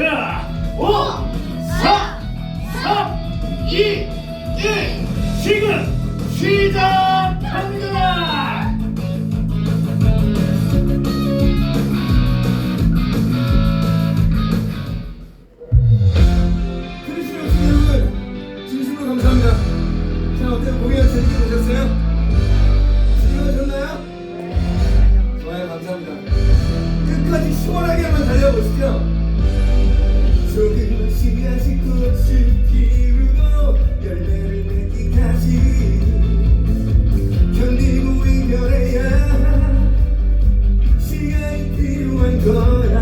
오, 사, 삼, 이, 일. 지금 시작합니다. 크리스마스 여러분 진심으로 감사합니다. 자 어때요? 공연 재밌게 보셨어요? 즐거우셨나요? 좋아요 감사합니다. 끝까지 시원하게 한번 달려보시죠. good.